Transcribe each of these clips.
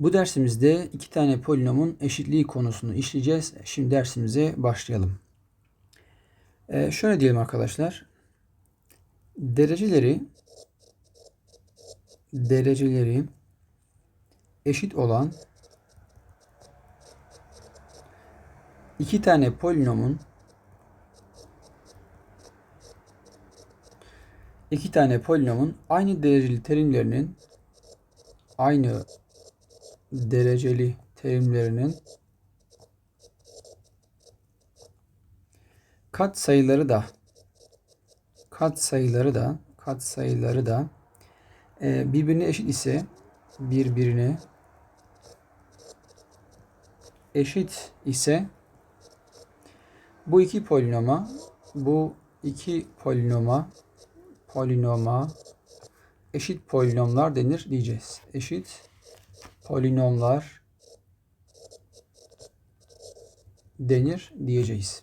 Bu dersimizde iki tane polinomun eşitliği konusunu işleyeceğiz. Şimdi dersimize başlayalım. Ee, şöyle diyelim arkadaşlar. Dereceleri dereceleri eşit olan iki tane polinomun iki tane polinomun aynı dereceli terimlerinin aynı dereceli terimlerinin kat sayıları da kat sayıları da kat sayıları da e, birbirine eşit ise birbirine eşit ise bu iki polinoma bu iki polinoma polinoma eşit polinomlar denir diyeceğiz. Eşit polinomlar denir diyeceğiz.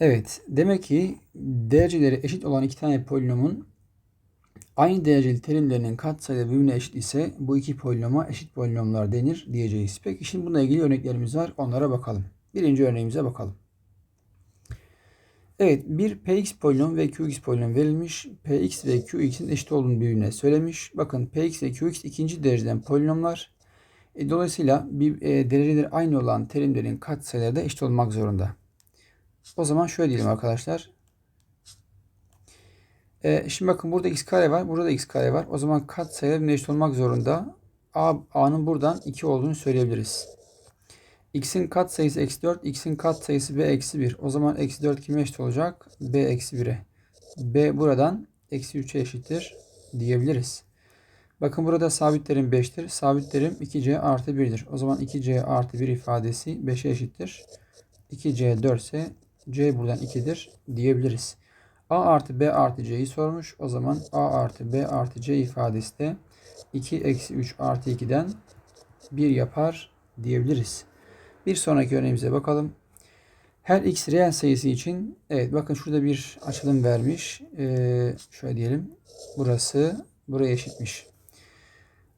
Evet, demek ki dereceleri eşit olan iki tane polinomun aynı dereceli terimlerinin katsayıları birbirine eşit ise bu iki polinoma eşit polinomlar denir diyeceğiz. Peki şimdi bununla ilgili örneklerimiz var. Onlara bakalım. Birinci örneğimize bakalım. Evet bir px polinom ve qx polinom verilmiş. px ve qx'in eşit olduğunu birbirine söylemiş. Bakın px ve qx ikinci dereceden polinomlar. E, dolayısıyla bir e, dereceleri aynı olan terimlerin katsayıları da eşit olmak zorunda. O zaman şöyle diyelim arkadaşlar. E, şimdi bakın burada x kare var. Burada da x kare var. O zaman katsayılar eşit olmak zorunda. A, A'nın buradan 2 olduğunu söyleyebiliriz. X'in kat sayısı eksi 4. X'in kat sayısı B eksi 1. O zaman eksi 4 kime eşit olacak? B eksi 1'e. B buradan eksi 3'e eşittir diyebiliriz. Bakın burada sabit terim 5'tir. Sabit terim 2C artı 1'dir. O zaman 2C artı 1 ifadesi 5'e eşittir. 2C 4 ise C buradan 2'dir diyebiliriz. A artı B artı C'yi sormuş. O zaman A artı B artı C ifadesi de 2 eksi 3 artı 2'den 1 yapar diyebiliriz. Bir sonraki örneğimize bakalım. Her x reel sayısı için evet bakın şurada bir açılım vermiş. Ee, şöyle diyelim. Burası buraya eşitmiş.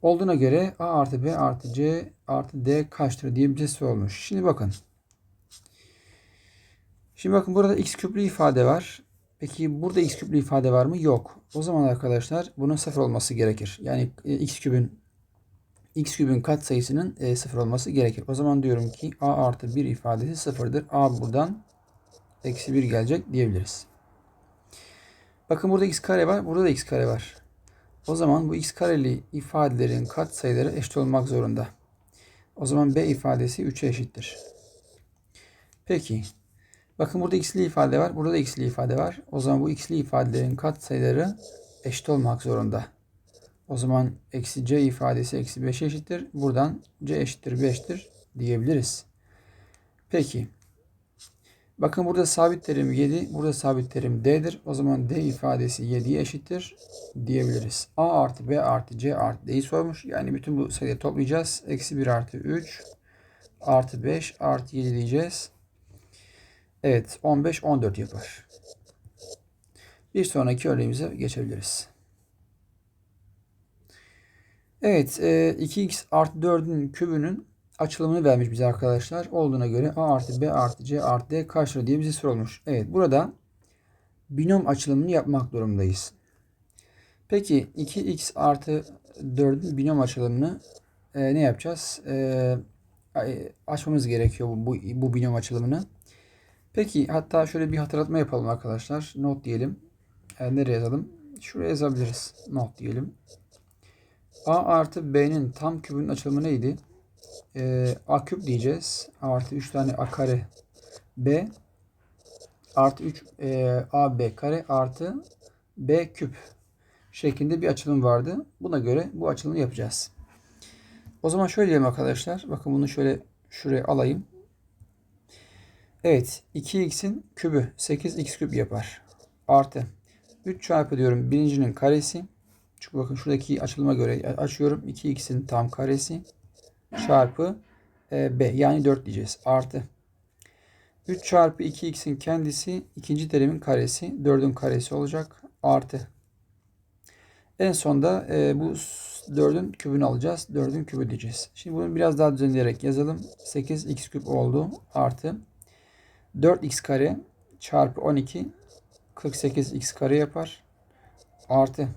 Olduğuna göre a artı b artı c artı d kaçtır diye bir şey sormuş. Şimdi bakın. Şimdi bakın burada x küplü ifade var. Peki burada x küplü ifade var mı? Yok. O zaman arkadaşlar bunun sıfır olması gerekir. Yani e, x küpün x kübün kat sayısının e, sıfır olması gerekir. O zaman diyorum ki a artı 1 ifadesi sıfırdır. a buradan eksi 1 gelecek diyebiliriz. Bakın burada x kare var. Burada da x kare var. O zaman bu x kareli ifadelerin kat sayıları eşit olmak zorunda. O zaman b ifadesi 3'e eşittir. Peki. Bakın burada x'li ifade var. Burada da x'li ifade var. O zaman bu x'li ifadelerin kat sayıları eşit olmak zorunda. O zaman eksi c ifadesi eksi 5 eşittir. Buradan c eşittir 5'tir diyebiliriz. Peki. Bakın burada sabit terim 7. Burada sabit terim d'dir. O zaman d ifadesi 7'ye eşittir diyebiliriz. a artı b artı c artı d'yi sormuş. Yani bütün bu sayıları toplayacağız. Eksi 1 artı 3 artı 5 artı 7 diyeceğiz. Evet 15 14 yapar. Bir sonraki örneğimize geçebiliriz. Evet, 2x e, artı 4'ün kübünün açılımını vermiş bize arkadaşlar. Olduğuna göre a artı b artı c artı d kaçtır diye bize sorulmuş. Evet, burada binom açılımını yapmak durumdayız. Peki 2x artı 4'ün binom açılımını e, ne yapacağız? E, açmamız gerekiyor bu, bu, bu binom açılımını. Peki hatta şöyle bir hatırlatma yapalım arkadaşlar. Not diyelim. E, nereye yazalım? Şuraya yazabiliriz. Not diyelim. A artı B'nin tam kübünün açılımı neydi? Ee, A küp diyeceğiz. Artı 3 tane A kare B artı 3 e, A B kare artı B küp şeklinde bir açılım vardı. Buna göre bu açılımı yapacağız. O zaman şöyle diyelim arkadaşlar. Bakın bunu şöyle şuraya alayım. Evet. 2x'in kübü 8x küp yapar. Artı 3 çarpı diyorum birincinin karesi çünkü bakın şuradaki açılıma göre açıyorum. 2x'in tam karesi çarpı e, b yani 4 diyeceğiz. Artı 3 çarpı 2x'in kendisi ikinci terimin karesi 4'ün karesi olacak. Artı en sonda e, bu 4'ün kübünü alacağız. 4'ün kübü diyeceğiz. Şimdi bunu biraz daha düzenleyerek yazalım. 8x küp oldu. Artı 4x kare çarpı 12 48x kare yapar. Artı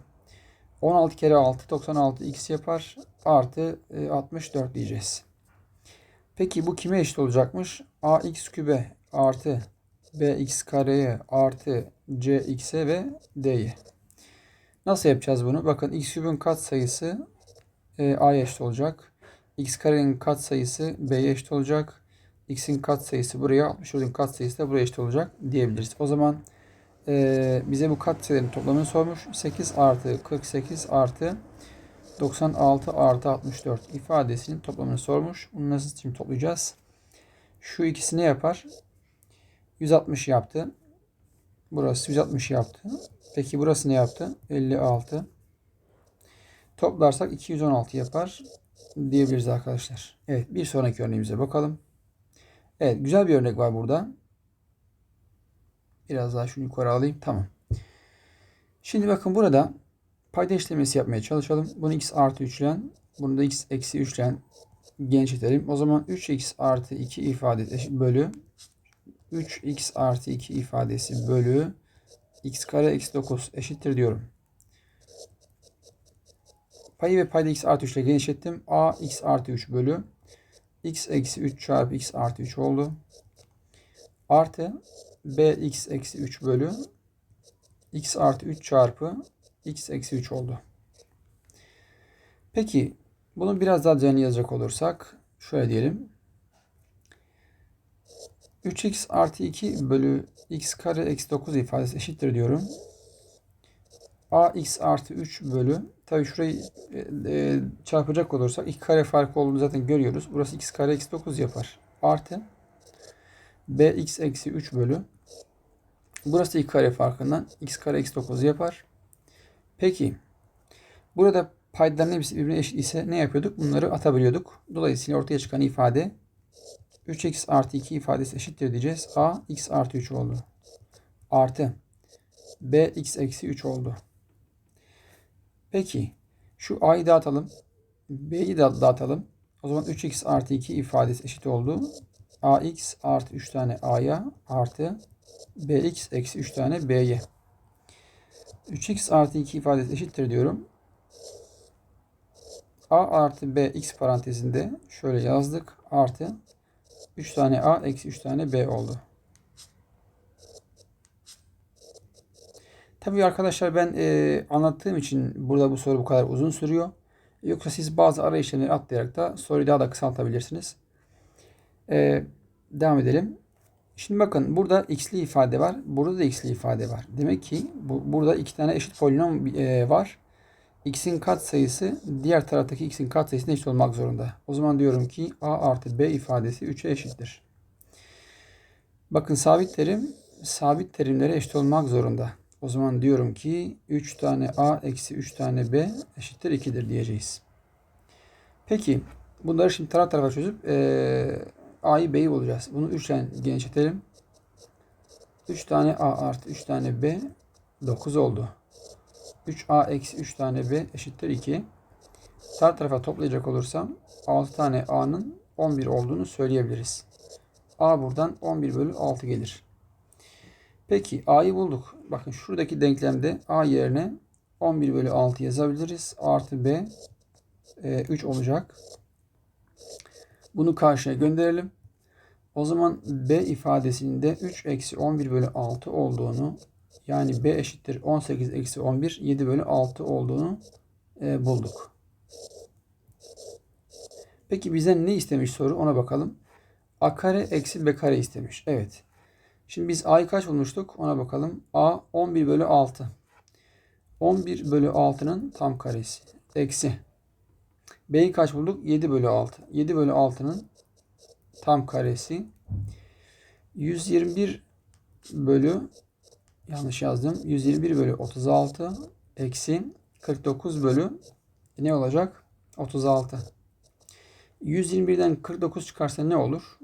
16 kere 6 96 x yapar. Artı e, 64 diyeceğiz. Peki bu kime eşit olacakmış? ax kübe artı bx kareye artı cx'e ve d'ye. Nasıl yapacağız bunu? Bakın x kübün katsayısı e, a'ya eşit olacak. x karenin katsayısı b'ye eşit olacak. x'in katsayısı buraya 64'ün katsayısı da buraya eşit olacak diyebiliriz. O zaman e, bize bu katsayıların toplamını sormuş. 8 artı 48 artı 96 artı 64 ifadesinin toplamını sormuş. Bunu nasıl şimdi toplayacağız? Şu ikisi ne yapar? 160 yaptı. Burası 160 yaptı. Peki burası ne yaptı? 56. Toplarsak 216 yapar diyebiliriz arkadaşlar. Evet bir sonraki örneğimize bakalım. Evet güzel bir örnek var burada. Biraz daha şunu yukarı alayım. Tamam. Şimdi bakın burada payda işlemesi yapmaya çalışalım. Bunu x artı 3 ile bunu da x eksi 3 ile genişletelim. O zaman 3x artı 2 ifadesi bölü 3x artı 2 ifadesi bölü x kare eksi 9 eşittir diyorum. Payı ve payda x artı 3 ile genişlettim. a x artı 3 bölü x eksi 3 çarpı x artı 3 oldu. Artı b x eksi 3 bölü x artı 3 çarpı x eksi 3 oldu. Peki bunu biraz daha düzenli yazacak olursak şöyle diyelim. 3x artı 2 bölü x kare eksi 9 ifadesi eşittir diyorum. ax artı 3 bölü tabi şurayı e, e, çarpacak olursak 2 kare farkı olduğunu zaten görüyoruz. Burası x kare eksi 9 yapar. Artı bx eksi 3 bölü burası 2 kare farkından x kare eksi 9 yapar. Peki burada paydaların hepsi birbirine eşit ise ne yapıyorduk? Bunları atabiliyorduk. Dolayısıyla ortaya çıkan ifade 3x artı 2 ifadesi eşittir diyeceğiz. a x artı 3 oldu. Artı b x eksi 3 oldu. Peki şu a'yı dağıtalım. b'yi de dağıtalım. O zaman 3x artı 2 ifadesi eşit oldu. ax artı 3 tane a'ya artı bx eksi 3 tane b'ye. 3x artı 2 ifadesi eşittir diyorum. a artı b x parantezinde şöyle yazdık. Artı 3 tane A eksi 3 tane B oldu. Tabii arkadaşlar ben e, anlattığım için burada bu soru bu kadar uzun sürüyor. Yoksa siz bazı ara işlemleri atlayarak da soruyu daha da kısaltabilirsiniz. E, devam edelim. Şimdi bakın burada x'li ifade var. Burada da x'li ifade var. Demek ki bu, burada iki tane eşit polinom e, var. x'in katsayısı diğer taraftaki x'in katsayısına eşit olmak zorunda. O zaman diyorum ki a artı b ifadesi 3'e eşittir. Bakın sabit terim sabit terimlere eşit olmak zorunda. O zaman diyorum ki 3 tane a eksi 3 tane b eşittir 2'dir diyeceğiz. Peki bunları şimdi taraf tarafa çözüp e, a'yı b'yi bulacağız. Bunu 3 ile genişletelim. 3 tane a artı 3 tane b 9 oldu. 3a eksi 3 tane b eşittir 2. Sağ tarafa toplayacak olursam 6 tane a'nın 11 olduğunu söyleyebiliriz. a buradan 11 bölü 6 gelir. Peki a'yı bulduk. Bakın şuradaki denklemde a yerine 11 bölü 6 yazabiliriz. Artı b e, 3 olacak. Bunu karşıya gönderelim. O zaman b ifadesinde 3 eksi 11 bölü 6 olduğunu yani b eşittir 18 eksi 11 7 bölü 6 olduğunu e, bulduk. Peki bize ne istemiş soru ona bakalım. a kare eksi b kare istemiş. Evet. Şimdi biz a'yı kaç bulmuştuk ona bakalım. a 11 bölü 6. 11 bölü 6'nın tam karesi. Eksi. B'yi kaç bulduk? 7 bölü 6. 7 bölü 6'nın tam karesi. 121 bölü yanlış yazdım. 121 bölü 36 eksi 49 bölü ne olacak? 36. 121'den 49 çıkarsa ne olur?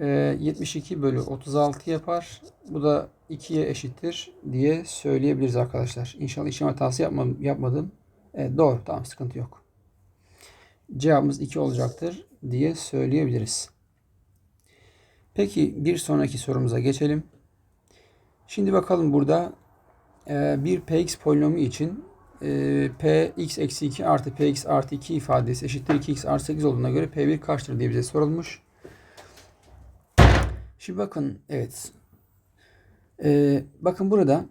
Ee, 72 bölü 36 yapar. Bu da 2'ye eşittir diye söyleyebiliriz arkadaşlar. İnşallah işlem hatası yapmadım. yapmadım. Evet doğru. Tamam sıkıntı yok. Cevabımız 2 olacaktır diye söyleyebiliriz. Peki bir sonraki sorumuza geçelim. Şimdi bakalım burada e, bir px polinomu için e, px eksi 2 artı px artı 2 ifadesi eşittir 2x artı 8 olduğuna göre p1 kaçtır diye bize sorulmuş. Şimdi bakın evet. E, bakın burada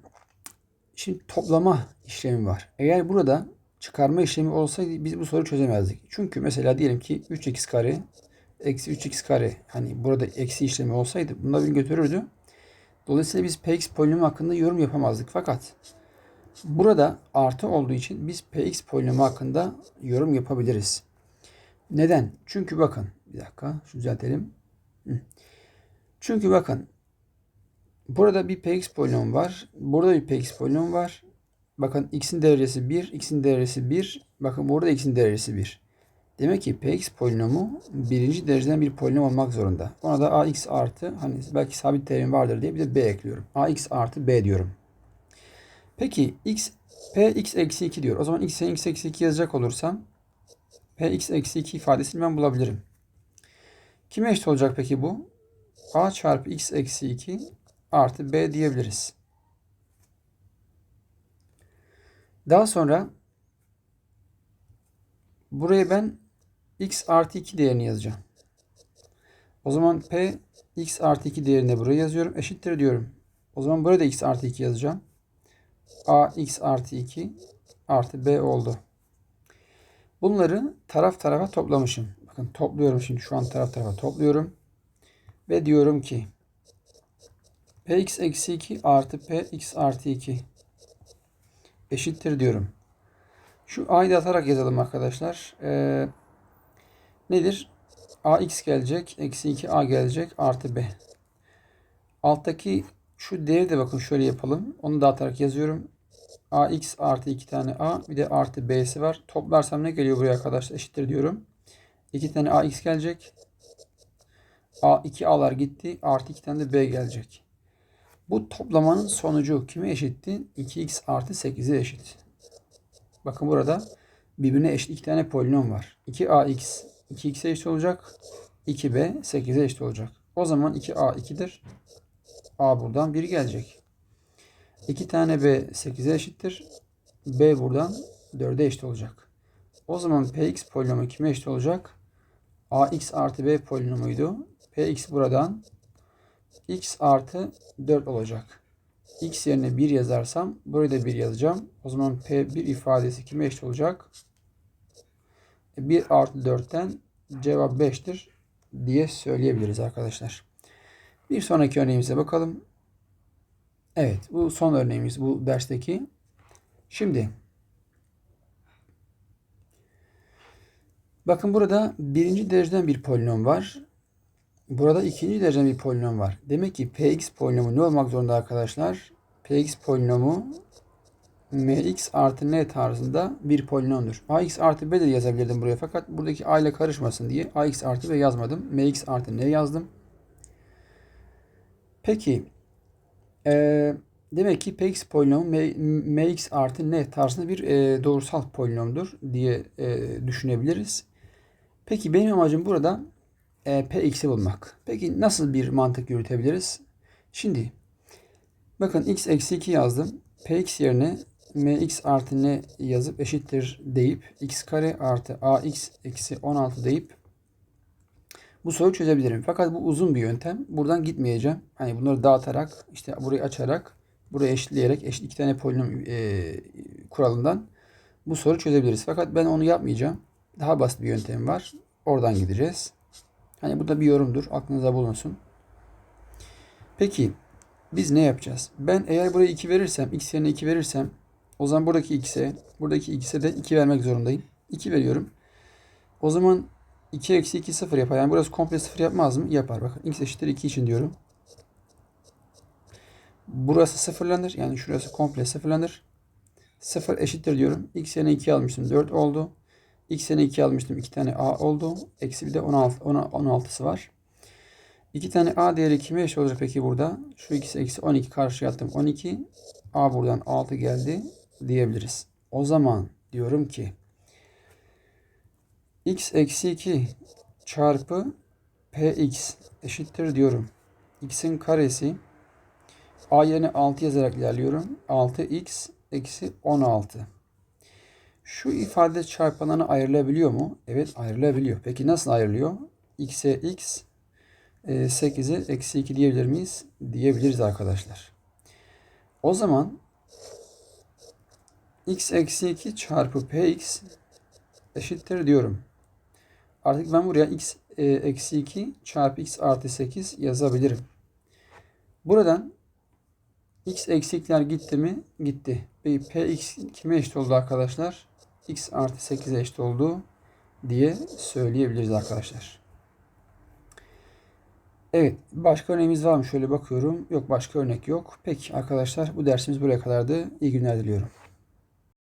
şimdi toplama işlemi var. Eğer burada çıkarma işlemi olsaydı biz bu soruyu çözemezdik. Çünkü mesela diyelim ki 3x kare eksi 3x kare hani burada eksi işlemi olsaydı bunlar bir götürürdü. Dolayısıyla biz px polinomu hakkında yorum yapamazdık. Fakat burada artı olduğu için biz px polinomu hakkında yorum yapabiliriz. Neden? Çünkü bakın bir dakika şu düzeltelim. Çünkü bakın burada bir px polinom var. Burada bir px polinom var. Bakın x'in derecesi 1, x'in derecesi 1. Bakın burada x'in derecesi 1. Demek ki px polinomu birinci dereceden bir polinom olmak zorunda. Ona da ax artı hani belki sabit terim vardır diye bir de b ekliyorum. ax artı b diyorum. Peki x px eksi 2 diyor. O zaman x'e x eksi 2 yazacak olursam px eksi 2 ifadesini ben bulabilirim. Kime eşit olacak peki bu? a çarpı x eksi 2 artı b diyebiliriz. Daha sonra buraya ben x artı 2 değerini yazacağım. O zaman p x artı 2 değerini buraya yazıyorum. Eşittir diyorum. O zaman burada x artı 2 yazacağım. a x artı 2 artı b oldu. Bunları taraf tarafa toplamışım. Bakın topluyorum şimdi şu an taraf tarafa topluyorum. Ve diyorum ki px eksi 2 artı px artı 2 eşittir diyorum. Şu a'yı da atarak yazalım arkadaşlar. Ee, nedir? ax gelecek. Eksi 2a gelecek. Artı b. Alttaki şu değeri de bakın şöyle yapalım. Onu da atarak yazıyorum. ax artı 2 tane a. Bir de artı b'si var. Toplarsam ne geliyor buraya arkadaşlar? Eşittir diyorum. 2 tane ax gelecek. A 2 A'lar gitti. Artı 2 tane de B gelecek. Bu toplamanın sonucu kime eşitti? 2x artı 8'e eşit. Bakın burada birbirine eşit iki tane polinom var. 2ax 2x'e eşit olacak. 2b 8'e eşit olacak. O zaman 2a 2'dir. a buradan 1 gelecek. 2 tane b 8'e eşittir. b buradan 4'e eşit olacak. O zaman px polinomu kime eşit olacak? ax artı b polinomuydu. px buradan x artı 4 olacak. x yerine 1 yazarsam buraya da 1 yazacağım. O zaman p1 ifadesi kime eşit olacak? 1 artı 4'ten cevap 5'tir diye söyleyebiliriz arkadaşlar. Bir sonraki örneğimize bakalım. Evet bu son örneğimiz bu dersteki. Şimdi bakın burada birinci dereceden bir polinom var. Burada ikinci dereceden bir polinom var. Demek ki px polinomu ne olmak zorunda arkadaşlar? px polinomu mx artı n tarzında bir polinomdur. ax artı b de yazabilirdim buraya fakat buradaki a ile karışmasın diye ax artı b yazmadım. mx artı n yazdım. Peki e, demek ki px polinomu mx artı n tarzında bir e, doğrusal polinomdur diye e, düşünebiliriz. Peki benim amacım burada e, px'i bulmak. Peki nasıl bir mantık yürütebiliriz? Şimdi bakın x eksi 2 yazdım. px yerine mx artı n yazıp eşittir deyip x kare artı ax eksi 16 deyip bu soruyu çözebilirim. Fakat bu uzun bir yöntem. Buradan gitmeyeceğim. Hani bunları dağıtarak işte burayı açarak burayı eşitleyerek eşit iki tane polinom e, kuralından bu soruyu çözebiliriz. Fakat ben onu yapmayacağım. Daha basit bir yöntem var. Oradan gideceğiz. Hani bu da bir yorumdur. Aklınıza bulunsun. Peki biz ne yapacağız? Ben eğer buraya 2 verirsem, x yerine 2 verirsem o zaman buradaki x'e, buradaki x'e de 2 vermek zorundayım. 2 veriyorum. O zaman 2 eksi 2 0 yapar. Yani burası komple 0 yapmaz mı? Yapar. Bakın x eşittir 2 için diyorum. Burası sıfırlanır. Yani şurası komple sıfırlanır. 0 eşittir diyorum. x yerine 2 almıştım. 4 oldu. X yerine 2 almıştım. 2 tane a oldu. Eksi bir de 16, 16'sı var. 2 tane a değeri kime eşit olacak peki burada? Şu ikisi eksi 12 karşıya attım. 12. a buradan 6 geldi diyebiliriz. O zaman diyorum ki x eksi 2 çarpı px eşittir diyorum. x'in karesi a yerine 6 yazarak ilerliyorum. 6x eksi 16. Şu ifade çarpanlarına ayrılabiliyor mu? Evet ayrılabiliyor. Peki nasıl ayrılıyor? x'e x, 8'e eksi 2 diyebilir miyiz? Diyebiliriz arkadaşlar. O zaman x eksi 2 çarpı px eşittir diyorum. Artık ben buraya x e, eksi 2 çarpı x artı 8 yazabilirim. Buradan x eksikler gitti mi? Gitti. Ve px kime eşit oldu arkadaşlar? X artı 8'e eşit oldu diye söyleyebiliriz arkadaşlar. Evet. Başka örneğimiz var mı? Şöyle bakıyorum. Yok başka örnek yok. Peki arkadaşlar bu dersimiz buraya kadardı. İyi günler diliyorum.